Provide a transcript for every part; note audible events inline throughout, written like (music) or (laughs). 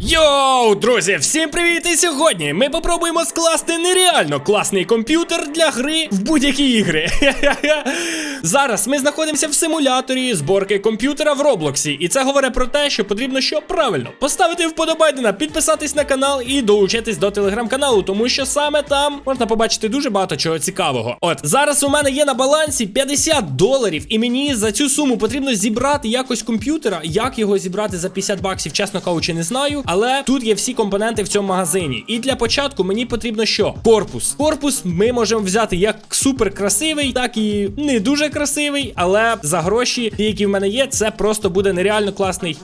Йоу, друзі, всім привіт! І сьогодні ми попробуємо скласти нереально класний комп'ютер для гри в будь-які ігри. (laughs) Зараз ми знаходимося в симуляторі зборки комп'ютера в Роблоксі, і це говорить про те, що потрібно що правильно поставити вподобайдена, підписатись на канал і долучитись до телеграм-каналу, тому що саме там можна побачити дуже багато чого цікавого. От зараз у мене є на балансі 50 доларів, і мені за цю суму потрібно зібрати якось комп'ютера. Як його зібрати за 50 баксів, чесно кажучи, не знаю. Але тут є всі компоненти в цьому магазині. І для початку мені потрібно що? Корпус. Корпус ми можемо взяти як супер красивий, так і не дуже красивий. Але за гроші, які в мене є, це просто буде нереально класний.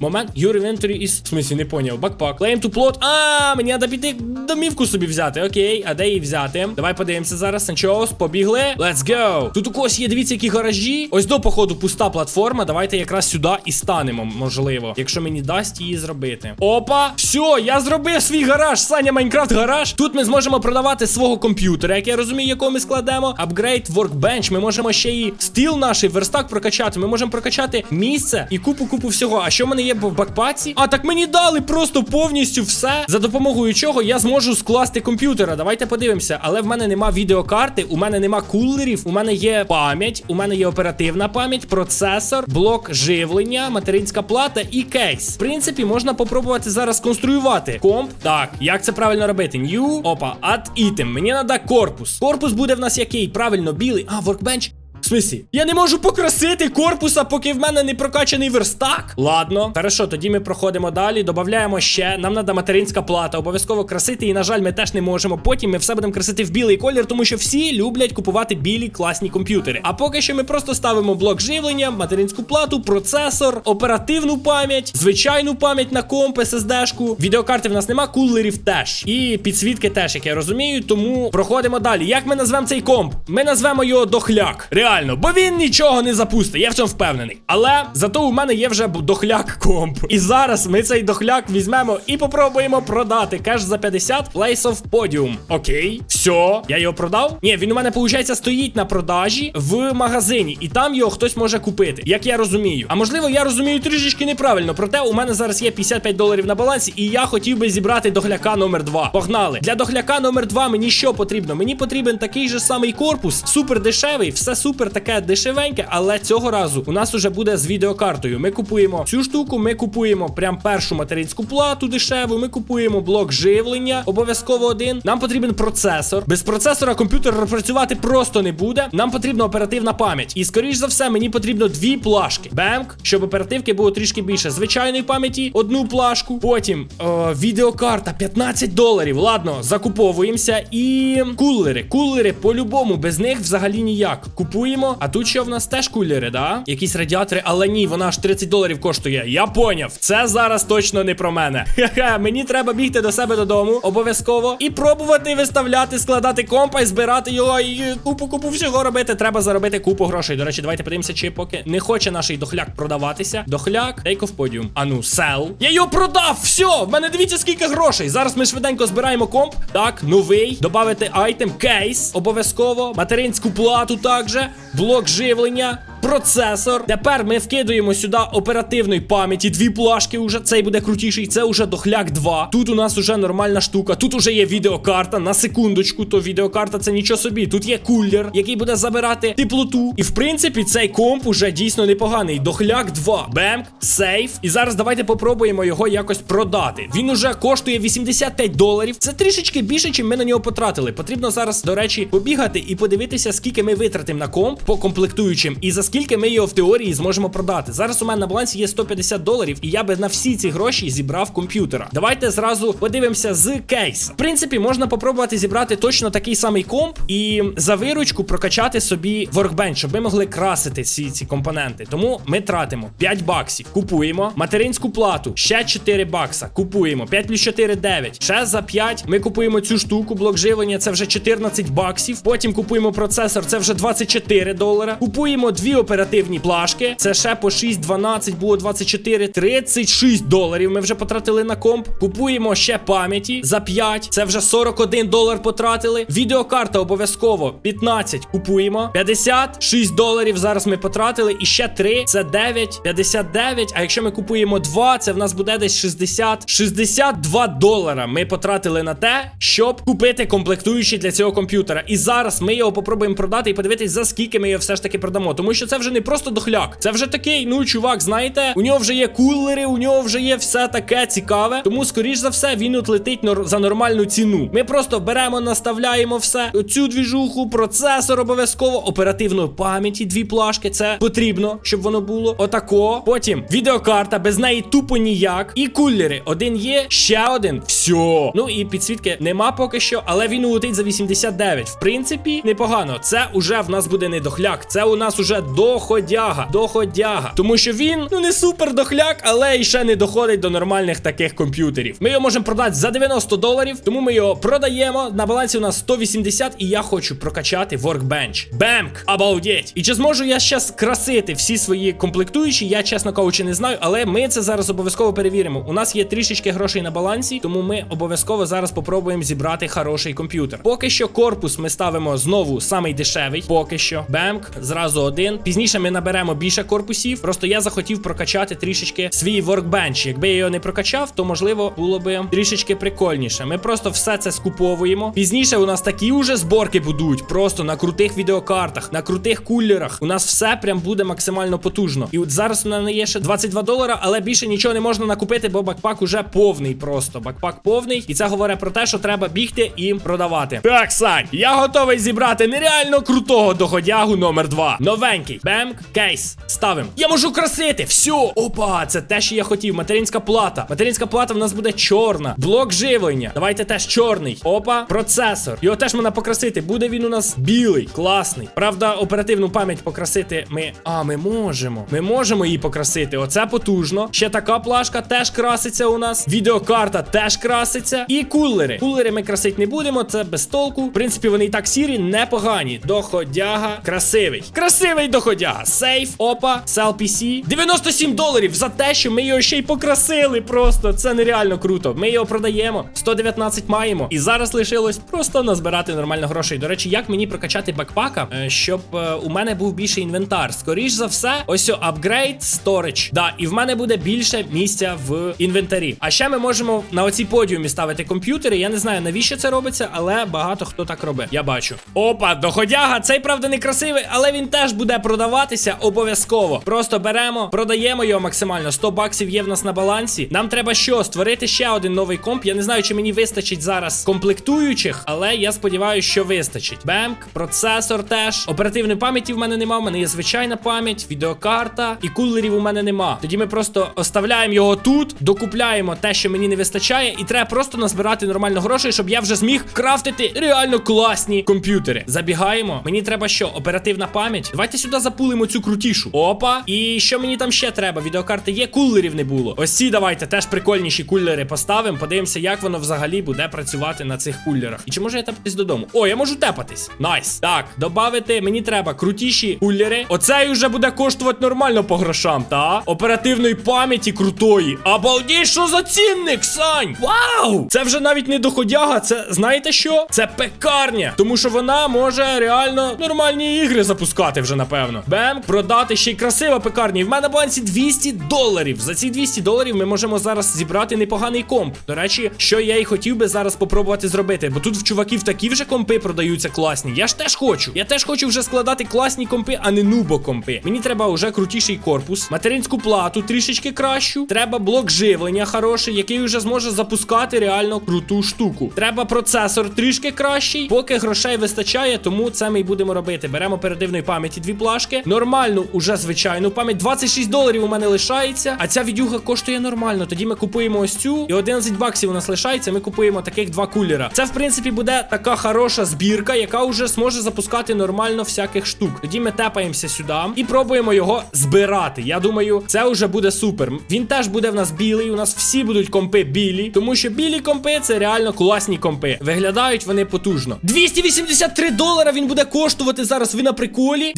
Момент, your inventory is... В смысле, не поняв. Бакпак. Claim to plot. А, мені треба піти домівку собі взяти. Окей, а де її взяти? Давай подивимося зараз. Санчоус, побігли. Let's go. Тут у когось є, дивіться, які гаражі. Ось до походу пуста платформа. Давайте якраз сюди і станемо, можливо. Якщо мені дасть її зробити. Опа! Все, я зробив свій гараж. Саня Майнкрафт гараж. Тут ми зможемо продавати свого комп'ютера, як я розумію, якого ми складемо. Апгрейд Workbench. Ми можемо ще і стіл наш, верстак прокачати. Ми можемо прокачати місце і купу-купу всього. А що в мене є в бакпаці? А так мені дали просто повністю все, за допомогою чого я зможу скласти комп'ютера. Давайте подивимося. Але в мене нема відеокарти, у мене нема кулерів, у мене є пам'ять, у мене є оперативна пам'ять, процесор, блок живлення, материнська плата і кейс. В принципі, можна попробувати зараз конструювати комп. Так, як це правильно робити? New, опа, add item. Мені треба корпус. Корпус буде в нас який? Правильно, білий. А, workbench. В смислі? Я не можу покрасити корпуса, поки в мене не прокачаний верстак. Ладно, хорошо, тоді ми проходимо далі. Додаємо ще. Нам треба материнська плата. Обов'язково красити. І, на жаль, ми теж не можемо. Потім ми все будемо красити в білий колір, тому що всі люблять купувати білі класні комп'ютери. А поки що ми просто ставимо блок живлення, материнську плату, процесор, оперативну пам'ять, звичайну пам'ять на комп, SSD-шку. Відеокарти в нас нема, кулерів теж. І підсвітки теж, як я розумію. Тому проходимо далі. Як ми назвемо цей комп? Ми назвемо його дохляк. Реально, бо він нічого не запустить, я в цьому впевнений. Але зато у мене є вже дохляк комп. І зараз ми цей дохляк візьмемо і попробуємо продати. Кеш за 50 Place of Podium. Окей, все, я його продав. Ні, він у мене, виходить, стоїть на продажі в магазині, і там його хтось може купити, як я розумію. А можливо, я розумію трішечки неправильно. Проте у мене зараз є 55 доларів на балансі, і я хотів би зібрати дохляка номер 2. Погнали. Для дохляка номер 2 мені що потрібно? Мені потрібен такий же самий корпус, супер дешевий, все супер таке дешевеньке, але цього разу у нас уже буде з відеокартою. Ми купуємо цю штуку, ми купуємо прям першу материнську плату дешеву, ми купуємо блок живлення, обов'язково один. Нам потрібен процесор. Без процесора комп'ютер працювати просто не буде. Нам потрібна оперативна пам'ять. І скоріш за все, мені потрібно дві плашки. Бемк, щоб оперативки було трішки більше. Звичайної пам'яті, одну плашку. Потім е, відеокарта 15 доларів. Ладно, закуповуємося. І кулери. Кулери по-любому, без них взагалі ніяк. Купуємо. А тут що в нас теж кулери, да? Якісь радіатори, але ні, вона аж 30 доларів коштує. Я поняв. Це зараз точно не про мене. (laughs) Хе-хе, мені треба бігти до себе додому, обов'язково. І пробувати виставляти, складати компа і збирати його і купу-купу всього робити. Треба заробити купу грошей. До речі, давайте подивимося, чи поки не хоче наш дохляк продаватися. Дохляк, take of podium. А ну, sell. Я його продав! Все! В мене дивіться, скільки грошей. Зараз ми швиденько збираємо комп. Так, новий. Добавити айтем, кейс. Обов'язково. Материнську плату також. Блок живлення. Процесор. Тепер ми вкидуємо сюди оперативної пам'яті. Дві плашки уже. Цей буде крутіший. Це уже дохляк 2. Тут у нас уже нормальна штука. Тут уже є відеокарта. На секундочку, то відеокарта це нічого собі. Тут є кулер, який буде забирати теплоту. І в принципі, цей комп уже дійсно непоганий. Дохляк 2. Бемк, сейф. І зараз давайте попробуємо його якось продати. Він уже коштує 85 доларів. Це трішечки більше, чим ми на нього потратили. Потрібно зараз, до речі, побігати і подивитися, скільки ми витратимо на комп по комплектуючим, і за скільки ми його в теорії зможемо продати. Зараз у мене на балансі є 150 доларів, і я би на всі ці гроші зібрав комп'ютера. Давайте зразу подивимося з кейса. В принципі, можна попробувати зібрати точно такий самий комп і за виручку прокачати собі Workbench, щоб ми могли красити всі ці компоненти. Тому ми тратимо 5 баксів, купуємо материнську плату, ще 4 бакса. Купуємо 5 плюс 4 9. Ще за 5 ми купуємо цю штуку, блок живлення, це вже 14 баксів. Потім купуємо процесор, це вже 24 долара. Купуємо дві оперативні плашки. Це ще по 6, 12, було 24, 36 доларів. Ми вже потратили на комп. Купуємо ще пам'яті за 5. Це вже 41 долар потратили. Відеокарта обов'язково 15 купуємо. 56 доларів зараз ми потратили. І ще 3, це 9, 59. А якщо ми купуємо 2, це в нас буде десь 60, 62 долара. Ми потратили на те, щоб купити комплектуючі для цього комп'ютера. І зараз ми його попробуємо продати і подивитись, за скільки ми його все ж таки продамо. Тому що це вже не просто дохляк. Це вже такий, ну, чувак, знаєте, у нього вже є кулери, у нього вже є все таке цікаве. Тому, скоріш за все, він от летить за нормальну ціну. Ми просто беремо, наставляємо все. Цю двіжуху, процесор обов'язково, оперативної пам'яті, дві плашки. Це потрібно, щоб воно було. Отако. Потім відеокарта, без неї тупо ніяк. І кулери. Один є, ще один. Все. Ну і підсвітки нема поки що, але він улетить за 89. В принципі, непогано. Це уже в нас буде не дохляк. Це у нас уже доходяга. Доходяга. Тому що він, ну не супер дохляк, але і ще не доходить до нормальних таких комп'ютерів. Ми його можемо продати за 90 доларів, тому ми його продаємо. На балансі у нас 180, і я хочу прокачати Workbench. Бемк! Обалдеть! І чи зможу я зараз красити всі свої комплектуючі? Я, чесно кажучи, не знаю, але ми це зараз обов'язково перевіримо. У нас є трішечки грошей на балансі, тому ми обов'язково зараз попробуємо зібрати хороший комп'ютер. Поки що корпус ми ставимо знову самий дешевий. Поки що. Бемк, зразу один. Пізніше ми наберемо більше корпусів. Просто я захотів прокачати трішечки свій Workbench. Якби я його не прокачав, то можливо було би трішечки прикольніше. Ми просто все це скуповуємо. Пізніше у нас такі уже зборки будуть, просто на крутих відеокартах, на крутих кулерах. У нас все прям буде максимально потужно. І от зараз у мене є ще 22 долара, але більше нічого не можна накупити, бо бакпак уже повний. Просто бакпак повний. І це говорить про те, що треба бігти і продавати. Так, Сань, я готовий зібрати нереально крутого доходягу номер 2 Новенький. Бемк, кейс. Ставимо. Я можу красити. Все. Опа, це те, що я хотів. Материнська плата. Материнська плата в нас буде чорна. Блок живлення. Давайте теж чорний. Опа, процесор. Його теж можна покрасити. Буде він у нас білий, класний. Правда, оперативну пам'ять покрасити ми. А, ми можемо. Ми можемо її покрасити. Оце потужно. Ще така плашка теж краситься у нас. Відеокарта теж краситься. І кулери. Кулери ми красити не будемо. Це без толку. В принципі, вони і так сірі, непогані. Доходяга. Красивий. Красивий доходяга. Сейф. Опа. Sell PC. 97 доларів за те, що ми його ще й покрасили. Просто це нереально круто. Ми його продаємо. 119 маємо. І зараз лишилось просто назбирати нормально грошей. До речі, як мені прокачати бакпака, е, щоб е, у мене був більший інвентар. Скоріш за все, ось апгрейд storage. Да, і в мене буде більше місця в інвентарі. А ще ми можемо на оці подіумі ставити комп'ютери. Я не знаю, навіщо це робиться, але багато хто так робить. Я бачу. Опа, доходяга. Цей правда не красивий, але він теж буде продаватися обов'язково. Просто беремо, продаємо його максимально. 100 баксів є в нас на балансі. Нам треба що? Створити ще один новий комп. Я не знаю, чи мені вистачить зараз комплектуючих, але я сподіваюся, що вистачить. Бемк, процесор теж. Оперативної пам'яті в мене нема. В мене є звичайна пам'ять, відеокарта і кулерів у мене нема. Тоді ми просто оставляємо його тут, докупляємо те, що мені не вистачає, і треба просто назбирати нормально грошей, щоб я вже зміг крафтити реально класні комп'ютери. Забігаємо. Мені треба що? Оперативна пам'ять. Давайте сюди запулимо цю крутішу. Опа. І що мені там ще треба? Відеокарти є, кулерів не було. Ось ці давайте теж прикольніші кулери поставимо. Подивимося, як воно взагалі буде працювати на цих кулерах. І чи можу я тепатись додому? О, я можу тепатись. Найс. Так, додати мені треба крутіші кулери. Оцей вже буде коштувати нормально по грошам, та? Оперативної пам'яті крутої. Обалдій, що за цінник, Сань? Вау! Це вже навіть не доходяга, це знаєте що? Це пекарня. Тому що вона може реально нормальні ігри запускати вже, напевно. Бем, продати ще й красива пекарня. І в мене балансі 200 доларів. За ці 200 доларів ми можемо зараз зібрати непоганий комп. До речі, що я і хотів би зараз попробувати зробити. Бо тут в чуваків такі вже компи продаються класні. Я ж теж хочу. Я теж хочу вже складати класні компи, а не нубо компи. Мені треба вже крутіший корпус, материнську плату трішечки кращу. Треба блок живлення хороший, який вже зможе запускати реально круту штуку. Треба процесор трішки кращий, поки грошей вистачає, тому це ми й будемо робити. Беремо оперативної пам'яті дві плашки. Нормальну, уже звичайну пам'ять. 26 доларів у мене лишається. А ця відюга коштує нормально. Тоді ми купуємо ось цю. І 11 баксів у нас лишається. Ми купуємо таких два кулера. Це, в принципі, буде така хороша збірка, яка вже зможе запускати нормально всяких штук. Тоді ми тепаємося сюди і пробуємо його збирати. Я думаю, це вже буде супер. Він теж буде в нас білий. У нас всі будуть компи білі, тому що білі компи це реально класні компи. Виглядають вони потужно. 283 долара він буде коштувати зараз. Ви на приколі.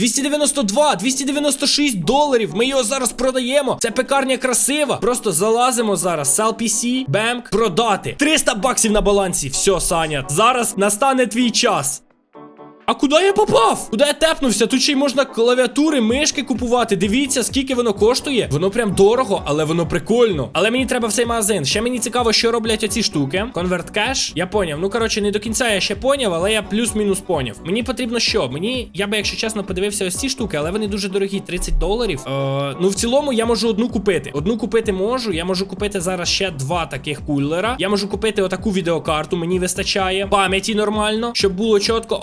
292, 296 доларів. Ми його зараз продаємо. Це пекарня красива. Просто залазимо зараз. Sell PC, бемк, продати. 300 баксів на балансі. Все, Саня. Зараз настане твій час. А куди я попав? Куди я тепнувся? Тут ще й можна клавіатури, мишки купувати. Дивіться, скільки воно коштує. Воно прям дорого, але воно прикольно. Але мені треба в цей магазин. Ще мені цікаво, що роблять оці штуки. Конверт кеш. Я поняв. Ну коротше, не до кінця я ще поняв, але я плюс-мінус поняв. Мені потрібно що? Мені, я би, якщо чесно, подивився ось ці штуки, але вони дуже дорогі, 30 доларів. Е, ну в цілому я можу одну купити. Одну купити можу. Я можу купити зараз ще два таких кулера. Я можу купити отаку відеокарту, мені вистачає. Пам'яті нормально, щоб було чітко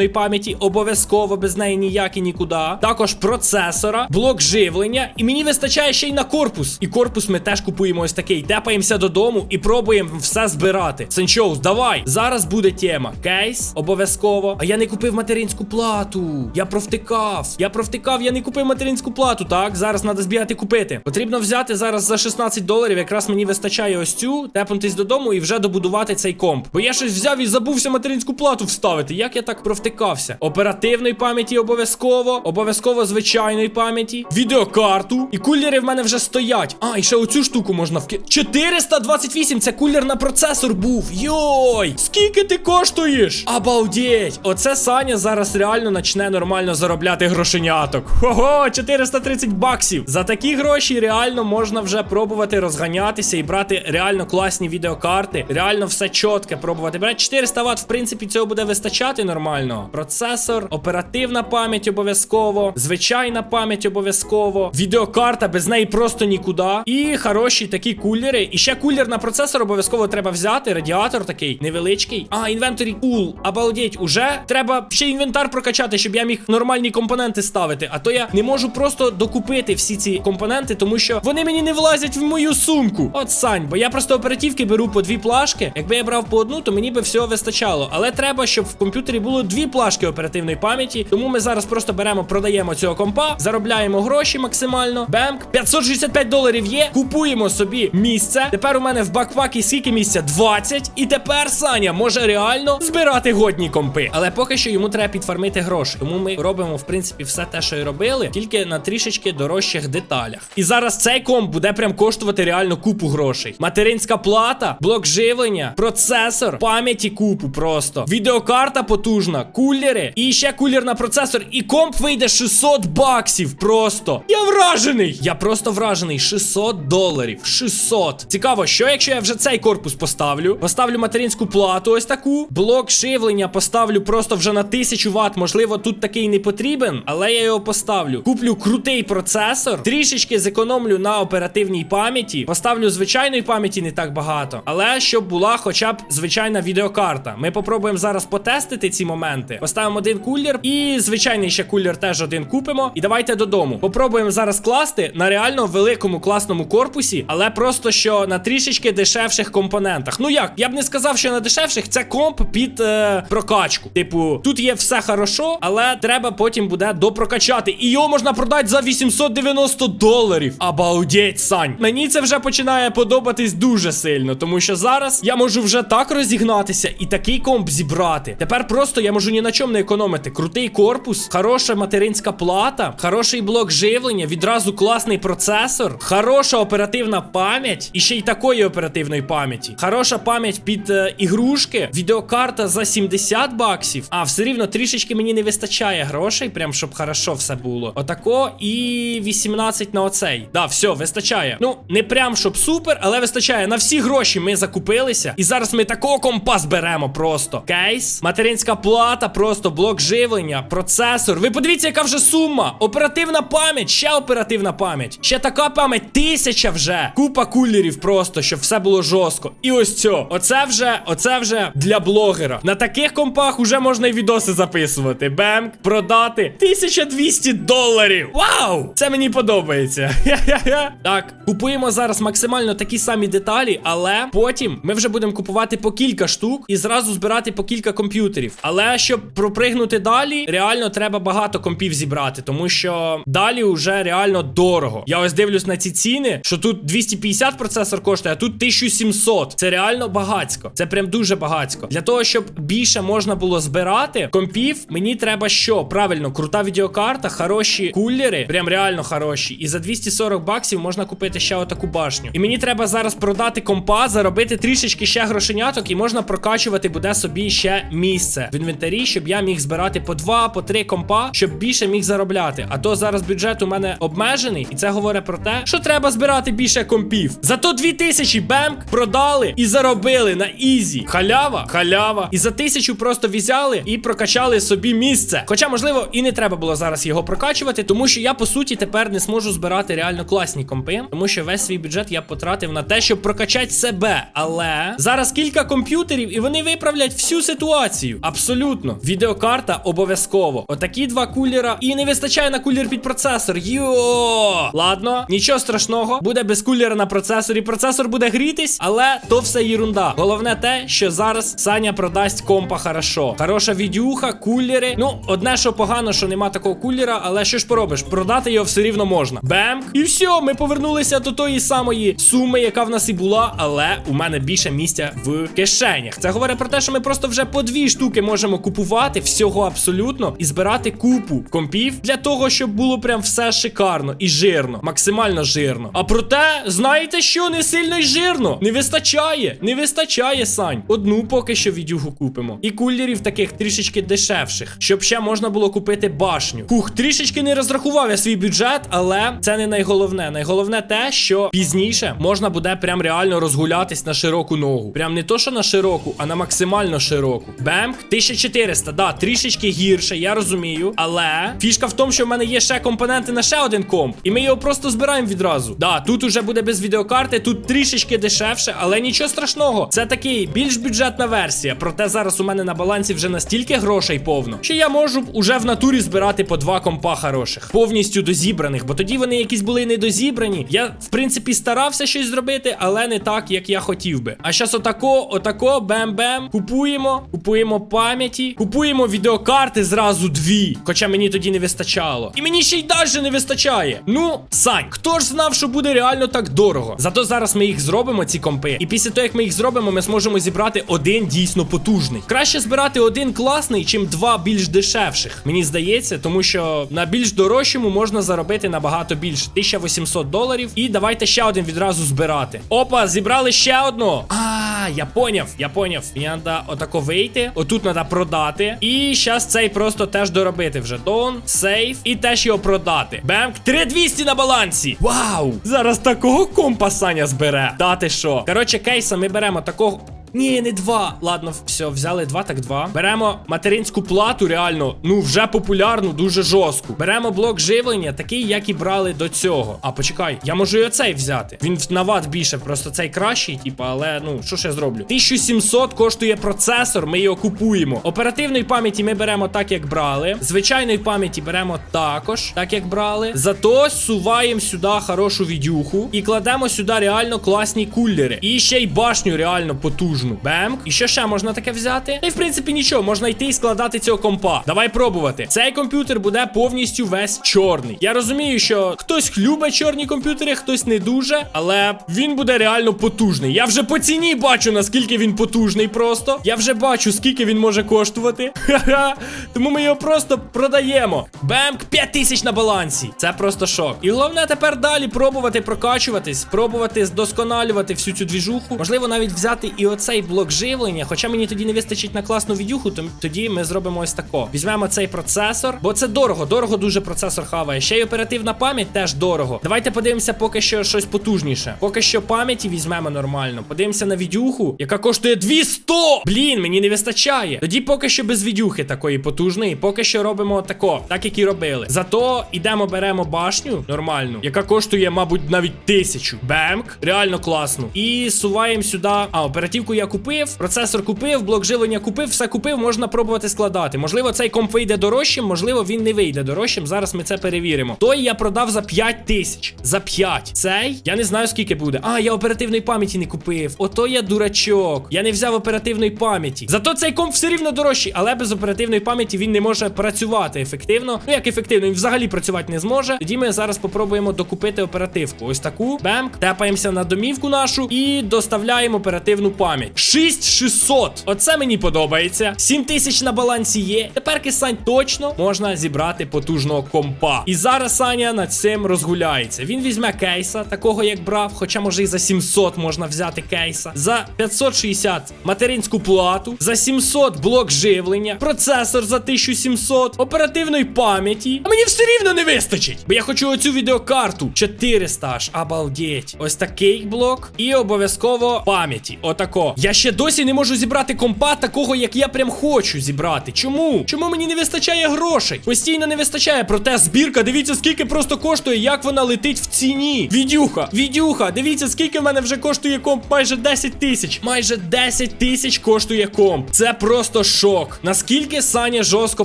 оперативної пам'яті, обов'язково без неї ніяк і нікуди. Також процесора, блок живлення, і мені вистачає ще й на корпус. І корпус ми теж купуємо ось такий. Тепаємося додому і пробуємо все збирати. Сенчоус, давай. Зараз буде тема. Кейс, обов'язково. А я не купив материнську плату. Я провтикав. Я провтикав, я не купив материнську плату. Так, зараз треба збігати купити. Потрібно взяти зараз за 16 доларів. Якраз мені вистачає ось цю, тепнутись додому і вже добудувати цей комп. Бо я щось взяв і забувся материнську плату вставити. Як я так провтикався? Оперативної пам'яті обов'язково, обов'язково звичайної пам'яті, відеокарту. І кулери в мене вже стоять. А, і ще оцю штуку можна вки. 428, це кулер на процесор був. Йой! Скільки ти коштуєш? Обалдеть! Оце Саня зараз реально почне нормально заробляти грошеняток. Хо-го, 430 баксів. За такі гроші реально можна вже пробувати розганятися і брати реально класні відеокарти. Реально все чітке пробувати. Брати 400 Вт, в принципі, цього буде вистачати нормально. Процесор, оперативна пам'ять обов'язково, звичайна пам'ять обов'язково, відеокарта, без неї просто нікуди. І хороші такі кулери. І ще кулер на процесор обов'язково треба взяти. Радіатор такий невеличкий. А, інвенторі кул. Обалдеть, уже треба ще інвентар прокачати, щоб я міг нормальні компоненти ставити. А то я не можу просто докупити всі ці компоненти, тому що вони мені не влазять в мою сумку. От сань, бо я просто оперативки беру по дві плашки. Якби я брав по одну, то мені би всього вистачало. Але треба, щоб в комп'ютері було дві плашки оперативної пам'яті. Тому ми зараз просто беремо, продаємо цього компа, заробляємо гроші максимально. Бемк, 565 доларів є. Купуємо собі місце. Тепер у мене в бакпакі скільки місця? 20. І тепер Саня може реально збирати годні компи. Але поки що йому треба підфармити гроші. Тому ми робимо, в принципі, все те, що і робили, тільки на трішечки дорожчих деталях. І зараз цей комп буде прям коштувати реально купу грошей. Материнська плата, блок живлення, процесор, пам'яті купу просто. Відеокарта потужна, кулери і ще кулер на процесор. І комп вийде 600 баксів. Просто. Я вражений. Я просто вражений. 600 доларів. 600. Цікаво, що якщо я вже цей корпус поставлю? Поставлю материнську плату, ось таку. Блок живлення поставлю просто вже на 1000 Вт. Можливо, тут такий не потрібен, але я його поставлю. Куплю крутий процесор, трішечки зекономлю на оперативній пам'яті. Поставлю звичайної пам'яті не так багато. Але щоб була хоча б звичайна відеокарта. Ми попробуємо зараз потестити ці моменти. Поставимо один кулер і звичайний ще кулер теж один купимо. І давайте додому. Попробуємо зараз класти на реально великому класному корпусі, але просто що на трішечки дешевших компонентах. Ну як, я б не сказав, що на дешевших це комп під е, прокачку. Типу, тут є все хорошо, але треба потім буде допрокачати. І його можна продати за 890 доларів. Обалдеть, Сань. Мені це вже починає подобатись дуже сильно, тому що зараз я можу вже так розігнатися і такий комп зібрати. Тепер просто я можу ні на чому не економити. Крутий корпус, хороша материнська плата, хороший блок живлення, відразу класний процесор, хороша оперативна пам'ять і ще й такої оперативної пам'яті. Хороша пам'ять під е, ігрушки, відеокарта за 70 баксів. А все рівно трішечки мені не вистачає грошей, прям щоб хорошо все було. Отако і 18 на оцей. Да, все, вистачає. Ну, не прям щоб супер, але вистачає. На всі гроші ми закупилися. І зараз ми такого компа зберемо просто. Кейс, материнська плата, просто блок живлення, процесор. Ви подивіться, яка вже сума. Оперативна пам'ять, ще оперативна пам'ять. Ще така пам'ять, тисяча вже. Купа кулерів просто, щоб все було жорстко. І ось цьо. Оце вже, оце вже для блогера. На таких компах уже можна і відоси записувати. Бемк, продати 1200 доларів. Вау! Це мені подобається. (laughs) Так, купуємо зараз максимально такі самі деталі, але потім ми вже будемо купувати по кілька штук і зразу збирати по кілька комп'ютерів. Але щоб пропригнути далі, реально треба багато компів зібрати, тому що далі вже реально дорого. Я ось дивлюсь на ці ціни, що тут 250 процесор коштує, а тут 1700. Це реально багацько. Це прям дуже багацько. Для того, щоб більше можна було збирати компів, мені треба що? Правильно, крута відеокарта, хороші кулери, прям реально хороші. І за 240 баксів можна купити ще отаку башню. І мені треба зараз продати компа, заробити трішечки ще грошеняток, і можна прокачувати буде собі ще місце в інвентарі, щоб я міг збирати по два, по три компа, щоб більше міг заробляти. А то зараз бюджет у мене обмежений, і це говорить про те, що треба збирати більше компів. Зато 2000 бемк продали і заробили на ізі. Халява, халява. І за тисячу просто взяли і прокачали собі місце. Хоча, можливо, і не треба було зараз його прокачувати, тому що я по суті тепер не зможу збирати реально класні компи, тому що весь свій бюджет я потратив на те, щоб прокачати себе. Але зараз кілька комп'ютерів, і вони виправлять всю ситуацію. Абсолютно. Відеокарта обов'язково. Отакі два кулера. І не вистачає на кулер під процесор. Йо! Ладно, нічого страшного. Буде без кулера на процесорі. Процесор буде грітись, але то все єрунда. Головне те, що зараз Саня продасть компа хорошо. Хороша відюха, кулери. Ну, одне, що погано, що нема такого кулера, але що ж поробиш? Продати його все рівно можна. Бем! І все, ми повернулися до тої самої суми, яка в нас і була, але у мене більше місця в кишенях. Це говорить про те, що ми просто вже по дві штуки можемо купувати всього абсолютно і збирати купу компів для того, щоб було прям все шикарно і жирно, максимально жирно. А проте, знаєте що, не сильно й жирно. Не вистачає, не вистачає, Сань. Одну поки що відюгу купимо. І кулерів таких трішечки дешевших, щоб ще можна було купити башню. Хух, трішечки не розрахував я свій бюджет, але це не найголовне. Найголовне те, що пізніше можна буде прям реально розгулятись на широку ногу. Прям не то, що на широку, а на максимально широку. Бемк, 1400, да, трішечки гірше, я розумію. Але фішка в тому, що в мене є ще компоненти на ще один комп, і ми його просто збираємо відразу. Да, тут уже буде без відеокарти, тут трішечки дешевше, але нічого страшного. Це такий більш бюджетна версія. Проте зараз у мене на балансі вже настільки грошей повно, що я можу б уже в натурі збирати по два компа хороших, повністю дозібраних, бо тоді вони якісь були недозібрані. Я, в принципі, старався щось зробити, але не так, як я хотів би. А зараз отако, отако, бем-бем. Купуємо, купуємо пам'яті, купуємо відеокарти зразу дві. Хоча мені тоді не вистачало. І мені ще й далі не вистачає. Ну, Сань, хто ж знав, що буде реально так дорого? Зато зараз ми їх зробимо, ці компи. І після того, як ми їх зробимо, ми зможемо зібрати один дійсно потужний. Краще збирати один класний, чим два більш дешевших. Мені здається, тому що на більш дорожчому можна заробити набагато більше. 1800 доларів. І давайте ще один відразу збирати. Опа, зібрали ще одного. А, я поняв, я поняв. Мені треба отако вийти. Отут треба продати. І зараз цей просто теж доробити вже. Дон, сейф. І теж його продати. Бемк, 3200 на балансі. Вау! Зараз такого компа Саня збере. Та ти що? Коротше, кейса ми беремо такого. Ні, не два. Ладно, все, взяли два, так два. Беремо материнську плату, реально, ну вже популярну, дуже жорстку. Беремо блок живлення, такий, як і брали до цього. А почекай, я можу і оцей взяти. Він на ват більше, просто цей кращий, типу, але ну що ж я зроблю? 1700 коштує процесор, ми його купуємо. Оперативної пам'яті ми беремо так, як брали. Звичайної пам'яті беремо також, так як брали. Зато суваємо сюди хорошу відюху і кладемо сюди реально класні кулери. І ще й башню реально потужну. Бемк. І що ще можна таке взяти? Та й в принципі нічого, можна йти і складати цього компа. Давай пробувати. Цей комп'ютер буде повністю весь чорний. Я розумію, що хтось любить чорні комп'ютери, хтось не дуже, але він буде реально потужний. Я вже по ціні бачу, наскільки він потужний просто. Я вже бачу, скільки він може коштувати. (laughs) Ха-ха. Тому ми його просто продаємо. Бемк 5000 на балансі. Це просто шок. І головне тепер далі пробувати прокачуватись, пробувати здосконалювати всю цю двіжуху. Можливо, навіть взяти і оцей блок живлення. Хоча мені тоді не вистачить на класну відюху, то тоді ми зробимо ось тако. Візьмемо цей процесор, бо це дорого, дорого дуже процесор хаває. Ще й оперативна пам'ять теж дорого. Давайте подивимося поки що щось потужніше. Поки що пам'яті візьмемо нормально. Подивимося на відюху, яка коштує 200! Блін, мені не вистачає. Тоді поки що без відюхи такої потужної. Поки що робимо тако, так як і робили. Зато ідемо, беремо башню нормальну, яка коштує, мабуть, навіть тисячу. Бемк, реально класно. І суваємо сюди. А, оперативку я я купив, процесор купив, блок живлення купив, все купив, можна пробувати складати. Можливо, цей комп вийде дорожчим, можливо, він не вийде дорожчим. Зараз ми це перевіримо. Той я продав за 5 тисяч. За 5. Цей я не знаю скільки буде. А, я оперативної пам'яті не купив. Ото я дурачок. Я не взяв оперативної пам'яті. Зато цей комп все рівно дорожчий, але без оперативної пам'яті він не може працювати ефективно. Ну як ефективно, він взагалі працювати не зможе. Тоді ми зараз попробуємо докупити оперативку. Ось таку. Бемк. Тепаємося на домівку нашу і доставляємо оперативну пам'ять. 6600. Оце мені подобається. 7000 на балансі є. Тепер кисань точно можна зібрати потужного компа. І зараз Саня над цим розгуляється. Він візьме кейса, такого як брав, хоча може і за 700 можна взяти кейса. За 560 материнську плату, за 700 блок живлення, процесор за 1700, оперативної пам'яті. А мені все рівно не вистачить. Бо я хочу оцю відеокарту. 400 аж, обалдеть. Ось такий блок. І обов'язково пам'яті. Отако. Я ще досі не можу зібрати компа такого, як я прям хочу зібрати. Чому? Чому мені не вистачає грошей? Постійно не вистачає. Проте збірка, дивіться, скільки просто коштує, як вона летить в ціні. Відюха, відюха, дивіться, скільки в мене вже коштує комп. Майже 10 тисяч. Майже 10 тисяч коштує комп. Це просто шок. Наскільки Саня жорстко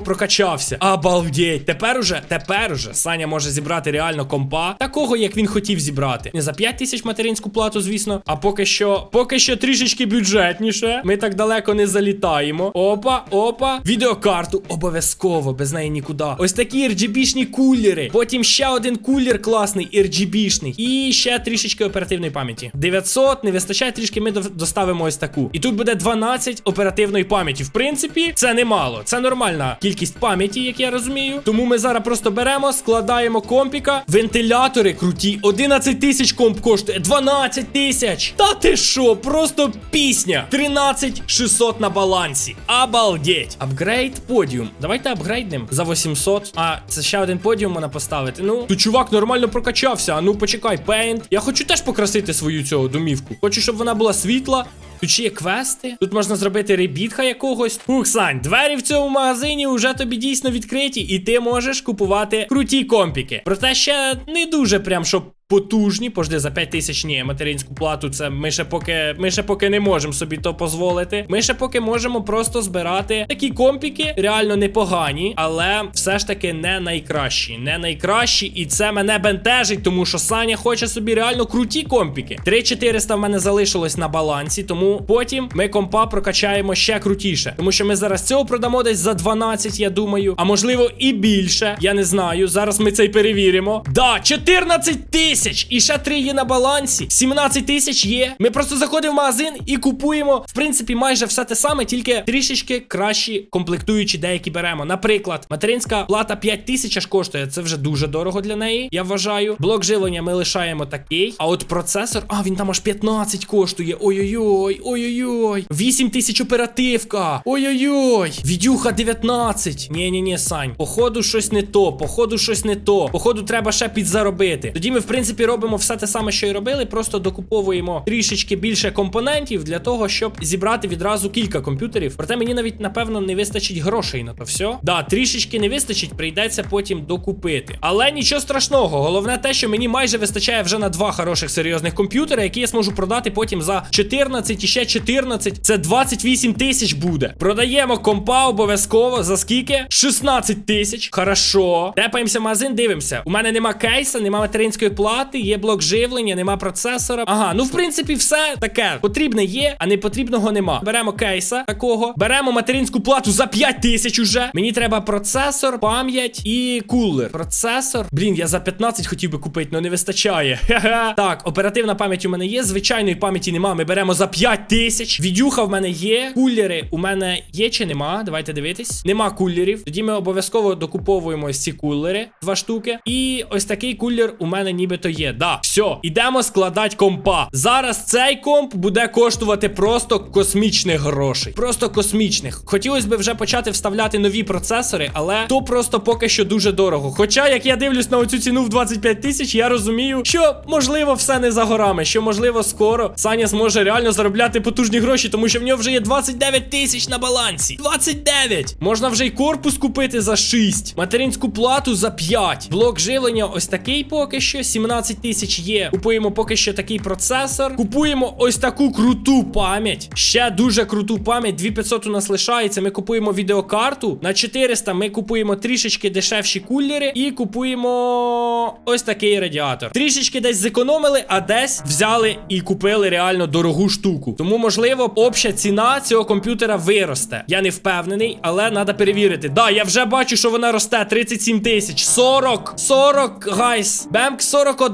прокачався. Обалдеть. Тепер уже, тепер уже Саня може зібрати реально компа, такого, як він хотів зібрати. Не за 5 тисяч материнську плату, звісно. А поки що, поки що трішечки бюджетніше. Ми так далеко не залітаємо. Опа, опа. Відеокарту. Обов'язково, без неї нікуди. Ось такі RGB-шні кулери. Потім ще один кулер класний, RGB-шний. І ще трішечки оперативної пам'яті. 900, не вистачає трішки, ми доставимо ось таку. І тут буде 12 оперативної пам'яті. В принципі, це немало. Це нормальна кількість пам'яті, як я розумію. Тому ми зараз просто беремо, складаємо компіка. Вентилятори круті. 11 тисяч комп коштує. 12 тисяч. Та ти що? Просто пісня. 13 600 на балансі. Обалдеть. Апгрейд подіум. Давайте апгрейднем за 800. А, це ще один подіум можна поставити. Ну, тут чувак нормально прокачався. А ну почекай, пейнт. Я хочу теж покрасити свою цього домівку. Хочу, щоб вона була світла. Тут ще є квести. Тут можна зробити ребітха якогось. Ух, Сань, двері в цьому магазині вже тобі дійсно відкриті, і ти можеш купувати круті компіки. Проте ще не дуже прям щоб. Потужні, пожди, за 5 тисяч ні, материнську плату. Це ми ще поки ми ще поки не можемо собі то дозволити. Ми ще поки можемо просто збирати такі компіки, реально непогані, але все ж таки не найкращі. Не найкращі, і це мене бентежить, тому що Саня хоче собі реально круті компіки. 3400 в мене залишилось на балансі, тому потім ми компа прокачаємо ще крутіше. Тому що ми зараз цього продамо десь за 12, я думаю. А можливо і більше. Я не знаю. Зараз ми це й перевіримо. Да, 14 тисяч! І ще 3 є на балансі. 17 тисяч є. Ми просто заходимо в магазин і купуємо, в принципі, майже все те саме, тільки трішечки кращі комплектуючі деякі беремо. Наприклад, материнська плата 5 тисяч аж коштує. Це вже дуже дорого для неї, я вважаю. Блок живлення ми лишаємо такий. А от процесор, а він там аж 15 коштує. Ой-ой-ой, ой-ой-ой. 8 тисяч оперативка. Ой-ой-ой. Відюха 19. Ні-ні-ні, Сань. Походу, щось не то. Походу, щось не то. Походу, треба ще підзаробити. Тоді ми, в принципі, робимо все те саме, що й робили. Просто докуповуємо трішечки більше компонентів для того, щоб зібрати відразу кілька комп'ютерів. Проте мені навіть, напевно, не вистачить грошей на то все. Да, трішечки не вистачить, прийдеться потім докупити. Але нічого страшного. Головне те, що мені майже вистачає вже на два хороших серйозних комп'ютери, які я зможу продати потім за 14 і ще 14. Це 28 тисяч буде. Продаємо компа обов'язково. За скільки? 16 тисяч. Хорошо. Тепаємося в магазин, дивимося. У мене нема кейса, нема материнської плати, є блок живлення, нема процесора. Ага, ну в принципі, все таке. Потрібне є, а не потрібного нема. Беремо кейса такого. Беремо материнську плату за 5 тисяч уже. Мені треба процесор, пам'ять і кулер. Процесор. Блін, я за 15 хотів би купити, але не вистачає. (laughs) Так, оперативна пам'ять у мене є. Звичайної пам'яті нема. Ми беремо за 5 тисяч. Відюха в мене є. Кулери у мене є чи нема? Давайте дивитись. Нема кулерів. Тоді ми обов'язково докуповуємо ось ці кулери, два штуки. І ось такий кулер у мене нібито є. Да, все, ідемо складати компа. Зараз цей комп буде коштувати просто космічних грошей. Просто космічних. Хотілося б вже почати вставляти нові процесори, але то просто поки що дуже дорого. Хоча, як я дивлюсь на оцю ціну в 25 тисяч, я розумію, що можливо все не за горами, що можливо скоро Саня зможе реально заробляти потужні гроші, тому що в нього вже є 29 тисяч на балансі. 29! Можна вже й корпус купити за 6, материнську плату за 5. Блок живлення ось такий поки що, 19 тисяч є. Купуємо поки що такий процесор. Купуємо ось таку круту пам'ять. Ще дуже круту пам'ять. 2500 у нас лишається. Ми купуємо відеокарту. На 400 ми купуємо трішечки дешевші кулери і купуємо ось такий радіатор. Трішечки десь зекономили, а десь взяли і купили реально дорогу штуку. Тому, можливо, обща ціна цього комп'ютера виросте. Я не впевнений, але треба перевірити. Да, я вже бачу, що вона росте. 37 тисяч. 40! 40, гайс. Бемк 41.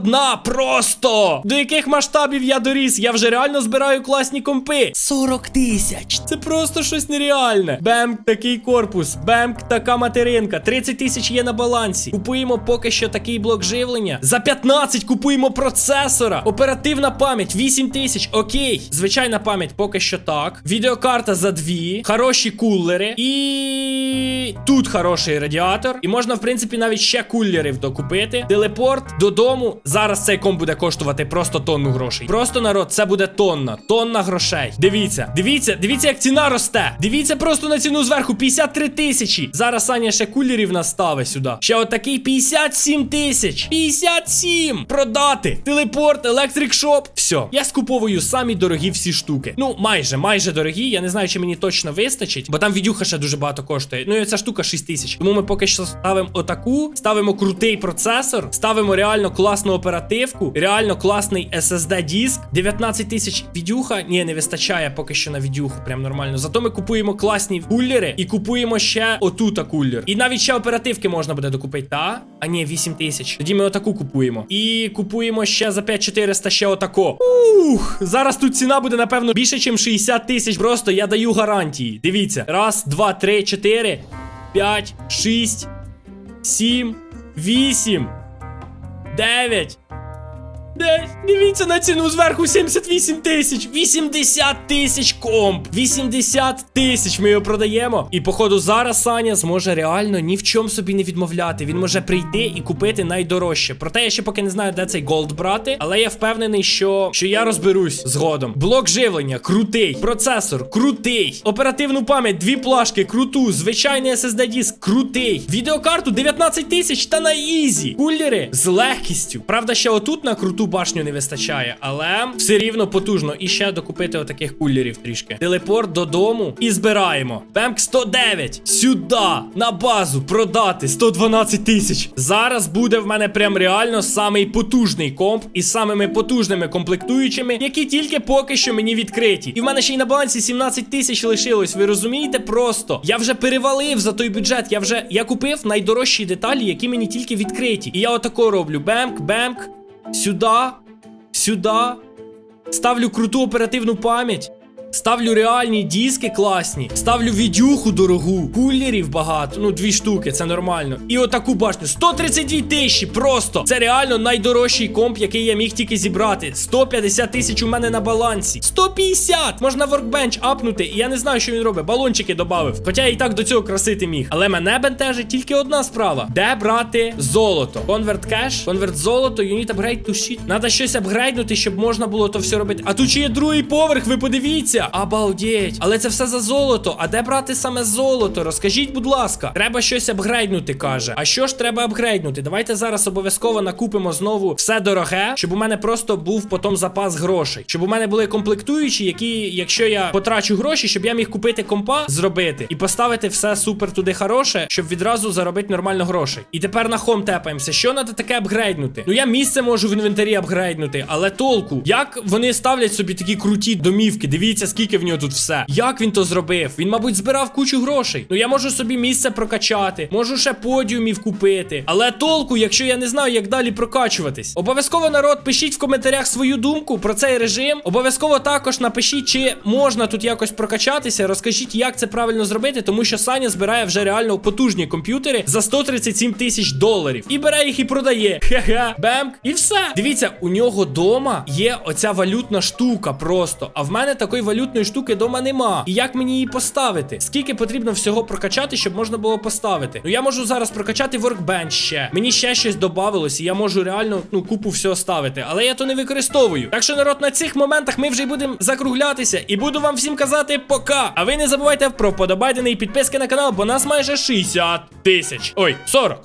Просто! До яких масштабів я доріс? Я вже реально збираю класні компи. 40 тисяч. Це просто щось нереальне. Бемк такий корпус. Бемк така материнка. 30 тисяч є на балансі. Купуємо поки що такий блок живлення. За 15 купуємо процесора. Оперативна пам'ять 8 тисяч. Окей. Звичайна пам'ять поки що так. Відеокарта за 2. Хороші кулери. І тут хороший радіатор. І можна, в принципі, навіть ще кулерів докупити. Телепорт додому. Зараз цей комп буде коштувати просто тонну грошей. Просто народ, це буде тонна. Тонна грошей. Дивіться, дивіться, дивіться, як ціна росте. Дивіться просто на ціну зверху. 53 тисячі. Зараз Саня ще кулерів наставить сюди. Ще отакий 57 тисяч. 57! Продати. Телепорт, електрик шоп. Все. Я скуповую самі дорогі всі штуки. Ну, майже, майже дорогі. Я не знаю, чи мені точно вистачить, бо там відюха ще дуже багато коштує. Ну і ця штука 6 тисяч. Тому ми поки що ставимо отаку, ставимо крутий процесор, ставимо реально класну оперативку, реально класний SSD диск. 19 тисяч відюха. Ні, не вистачає поки що на відюху. Прям нормально. Зато ми купуємо класні кулери і купуємо ще отута кулер. І навіть ще оперативки можна буде докупити. Та? А ні, 8 тисяч. Тоді ми отаку купуємо. І купуємо ще за 5400 ще отако. Ух, зараз тут ціна буде, напевно, більше, ніж 60 тисяч. Просто я даю гарантії. Дивіться. Раз, два, три, чотири, п'ять, шість, сім, вісім, 9, Дивіться на ціну зверху 78 тисяч. 80 тисяч комп. 80 тисяч ми його продаємо. І, походу, зараз Саня зможе реально ні в чому собі не відмовляти. Він може прийти і купити найдорожче. Проте я ще поки не знаю, де цей голд брати. Але я впевнений, що що я розберусь згодом. Блок живлення крутий. Процесор крутий. Оперативну пам'ять, дві плашки, круту. Звичайний SSD диск крутий. Відеокарту 19 тисяч та на ізі. Кулери з легкістю. Правда, ще отут на круту башню не вистачає, але все рівно потужно. І ще докупити отаких кулерів трішки. Телепорт додому і збираємо. Бемк 109. Сюди, на базу, продати 112 тисяч. Зараз буде в мене прям реально самий потужний комп із самими потужними комплектуючими, які тільки поки що мені відкриті. І в мене ще й на балансі 17 тисяч лишилось. Ви розумієте? Просто я вже перевалив за той бюджет. Я вже я купив найдорожчі деталі, які мені тільки відкриті. І я отако роблю: бемк, бемк. Сюди, сюди. Ставлю круту оперативну пам'ять. Ставлю реальні диски класні. Ставлю відюху дорогу. Кулерів багато. Ну, дві штуки, це нормально. І отаку башню. 132 тисячі. Просто. Це реально найдорожчий комп, який я міг тільки зібрати. 150 тисяч у мене на балансі. 150! Можна воркбенч апнути. І я не знаю, що він робить. Балончики додав. Хоча я і так до цього красити міг. Але мене бентежить тільки одна справа: де брати золото? Конверт кеш, конверт золото, юніт апгрейд shit. Надо щось апгрейднути, щоб можна було то все робити. А тут ще є другий поверх, ви подивіться. Обалдеть. Але це все за золото. А де брати саме золото? Розкажіть, будь ласка. Треба щось апгрейднути, каже. А що ж треба апгрейднути? Давайте зараз обов'язково накупимо знову все дороге, щоб у мене просто був потім запас грошей. Щоб у мене були комплектуючі, які, якщо я потрачу гроші, щоб я міг купити компа, зробити і поставити все супер туди хороше, щоб відразу заробити нормально грошей. І тепер на хом тепаємося. Що треба таке апгрейднути? Ну я місце можу в інвентарі апгрейднути, але толку. Як вони ставлять собі такі круті домівки? Дивіться, скільки в нього тут все. Як він то зробив? Він, мабуть, збирав кучу грошей. Ну я можу собі місце прокачати, можу ще подіумів купити. Але толку, якщо я не знаю, як далі прокачуватись. Обов'язково народ, пишіть в коментарях свою думку про цей режим. Обов'язково також напишіть, чи можна тут якось прокачатися. Розкажіть, як це правильно зробити, тому що Саня збирає вже реально потужні комп'ютери за 137 тисяч доларів. І бере їх і продає. (laughs) Хе-хе, бемк. І все. Дивіться, у нього дома є оця валютна штука просто. А в мене такої валютної штуки дома нема. І як мені її поставити? Скільки потрібно всього прокачати, щоб можна було поставити? Ну я можу зараз прокачати Workbench ще. Мені ще щось додавалось, і я можу реально ну купу всього ставити. Але я то не використовую. Так що народ на цих моментах ми вже й будемо закруглятися. І буду вам всім казати пока. А ви не забувайте про подобайдени і підписки на канал, бо нас майже 60 тисяч. Ой, 40.